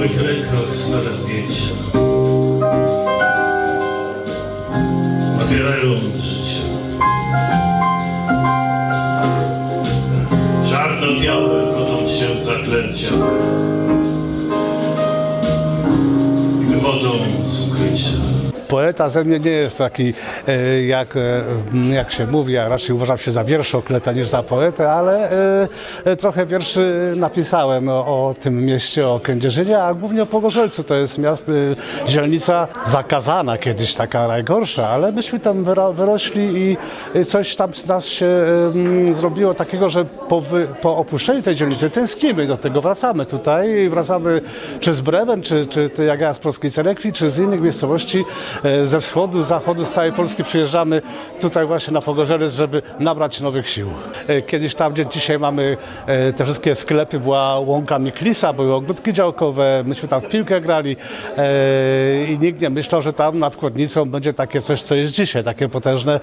moich rękach stare zdjęcia. Nabierają życie, Czarno-białe, rodząc się zaklęcia. Poeta ze mnie nie jest taki, e, jak, e, jak się mówi, ja raczej uważam się za wierszokleta niż za poetę, ale e, trochę wierszy napisałem o, o tym mieście, o Kędzierzynie, a głównie o Pogorzelcu. To jest miasto, dzielnica zakazana kiedyś, taka najgorsza, ale myśmy tam wyro, wyrośli i coś tam z nas się em, zrobiło takiego, że po, wy, po opuszczeniu tej dzielnicy tęsknimy do tego, wracamy tutaj, wracamy czy z Bremen, czy, czy jak ja z Polskiej Cerekwi, czy z innych miejscowości ze wschodu, z zachodu, z całej Polski przyjeżdżamy tutaj właśnie na Pogorzelec, żeby nabrać nowych sił. E, Kiedyś tam, gdzie dzisiaj mamy e, te wszystkie sklepy, była łąka Miklisa, były ogródki działkowe, myśmy tam w piłkę grali e, i nikt nie myślał, że tam nad Kłodnicą będzie takie coś, co jest dzisiaj, takie potężne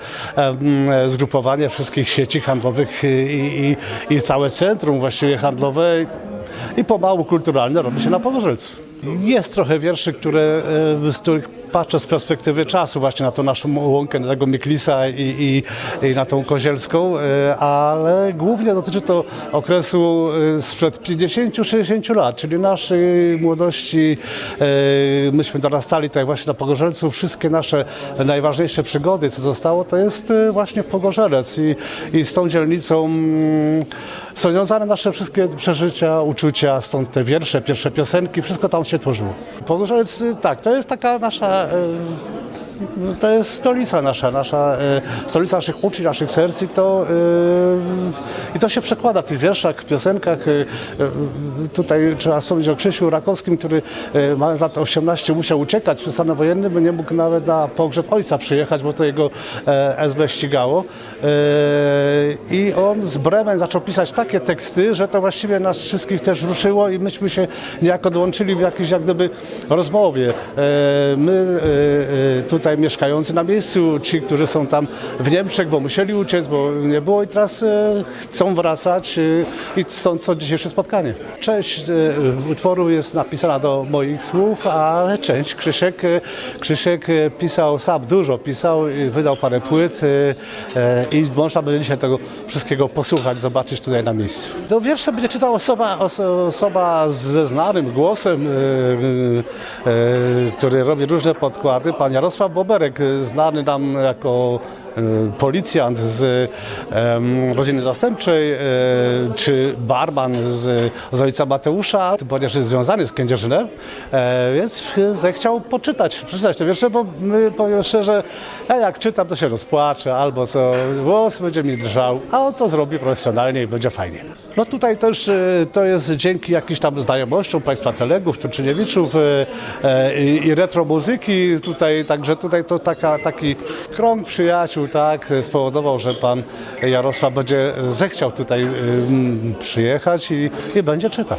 zgrupowanie wszystkich sieci handlowych i, i, i całe centrum właściwie handlowe i pomału kulturalne robi się na Pogorzelcu. Jest trochę wierszy, które, e, z których patrzę z perspektywy czasu właśnie na tą naszą łąkę, na tego Miklisa i, i, i na tą Kozielską, e, ale głównie dotyczy to okresu e, sprzed 50-60 lat, czyli naszej młodości. E, Myśmy dorastali tutaj właśnie na Pogorzelcu. Wszystkie nasze najważniejsze przygody, co zostało, to jest właśnie Pogorzelec i, i z tą dzielnicą mm, są związane nasze wszystkie przeżycia, uczucia, stąd te wiersze, pierwsze piosenki, wszystko tam się tworzyło. Pogorzelec, tak, to jest taka nasza, 呃嗯 to jest stolica nasza, nasza y, stolica naszych uczuć, naszych serc i to, y, i to się przekłada w tych wierszach, piosenkach. Y, Tutaj trzeba wspomnieć o Krzysiu Rakowskim, który mając lat 18 musiał uciekać przy stanie wojennym, bo nie mógł nawet na pogrzeb ojca przyjechać, bo to jego e, SB ścigało. I on z Bremen zaczął pisać takie teksty, że to właściwie nas wszystkich też ruszyło i myśmy się niejako dołączyli w jakiejś jak gdyby rozmowie. E, My e, e, tutaj mieszkający na miejscu, ci, którzy są tam w Niemczech, bo musieli uciec, bo nie było i teraz e, chcą wracać e, i stąd to dzisiejsze spotkanie. Część e, utworu jest napisana do moich słów, ale część Krzysiek, Krzysiek pisał sam, dużo pisał, i wydał parę płyt i można będzie dzisiaj tego wszystkiego posłuchać, zobaczyć tutaj na miejscu. Do wiersze będzie czytał osoba, oso, osoba ze znanym głosem, który robi różne podkłady, pan Jarosław Boberek, e, znany nam jako policjant z rodziny zastępczej, e, czy barman z, z ojca Mateusza, ponieważ jest związany z Kędzierzynem, e, więc zechciał poczytać, przeczytać te wiersze, bo my, powiem szczerze, ja jak czytam, to się rozpłaczę, albo co, włos będzie mi drżał, a on to zrobi profesjonalnie i będzie fajnie. No tutaj też e, to jest dzięki jakimś tam znajomościom państwa Telegów, Turczyniewiczów e, i, i retro muzyki tutaj, także tutaj to taka, taki krąg przyjaciół, tak, spowodował, że pan Jarosław będzie zechciał tutaj ym, przyjechać i, i będzie czytał.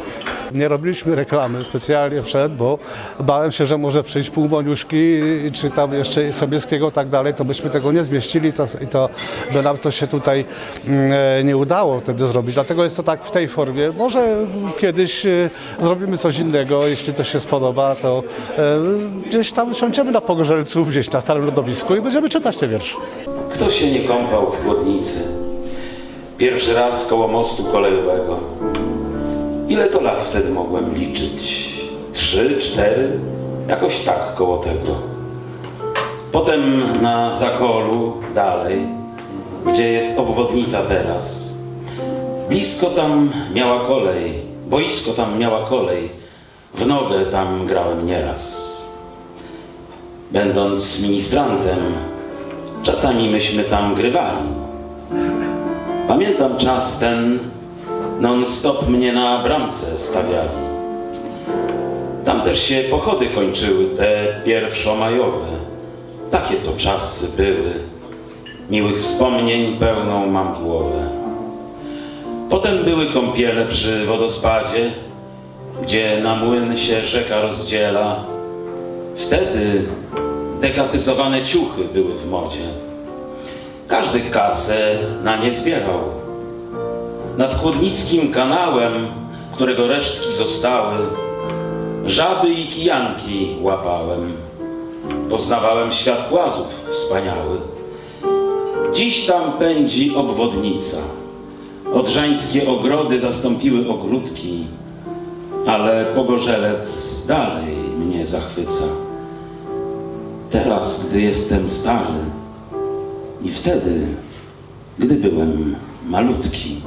Nie robiliśmy reklamy specjalnie przed, bo bałem się, że może przyjść pół Moniuszki czy tam jeszcze Sobieskiego tak dalej, to byśmy tego nie zmieścili to, i to by nam to się tutaj mm, e, nie udało wtedy zrobić. Dlatego jest to tak w tej formie. Może kiedyś e, zrobimy coś innego, jeśli to się spodoba, to e, gdzieś tam siądziemy na Pogorzelcu, gdzieś na starym lodowisku i będziemy czytać te wiersze. Kto się nie kąpał w chłodnicy? Pierwszy raz koło mostu kolejowego. Ile to lat wtedy mogłem liczyć? Trzy, cztery? Jakoś tak koło tego. Potem na Zakolu, dalej, gdzie jest obwodnica teraz. Blisko tam miała kolej, boisko tam miała kolej. W nogę tam grałem nieraz. Będąc ministrantem, Czasami myśmy tam grywali. Pamiętam czas ten, non-stop mnie na bramce stawiali. Tam też się pochody kończyły, te pierwszomajowe. Takie to czasy były. Miłych wspomnień pełną mam głowę. Potem były kąpiele przy wodospadzie, gdzie na młyn się rzeka rozdziela. Wtedy dekatyzowane ciuchy były w modzie. Każdy kasę na nie zbierał. Nad Chłodnickim kanałem, którego resztki zostały, żaby i kijanki łapałem. Poznawałem świat płazów wspaniały. Dziś tam pędzi obwodnica. Odrzańskie ogrody zastąpiły ogródki, ale pogorzelec dalej mnie zachwyca. Teraz, gdy jestem stary i wtedy, gdy byłem malutki.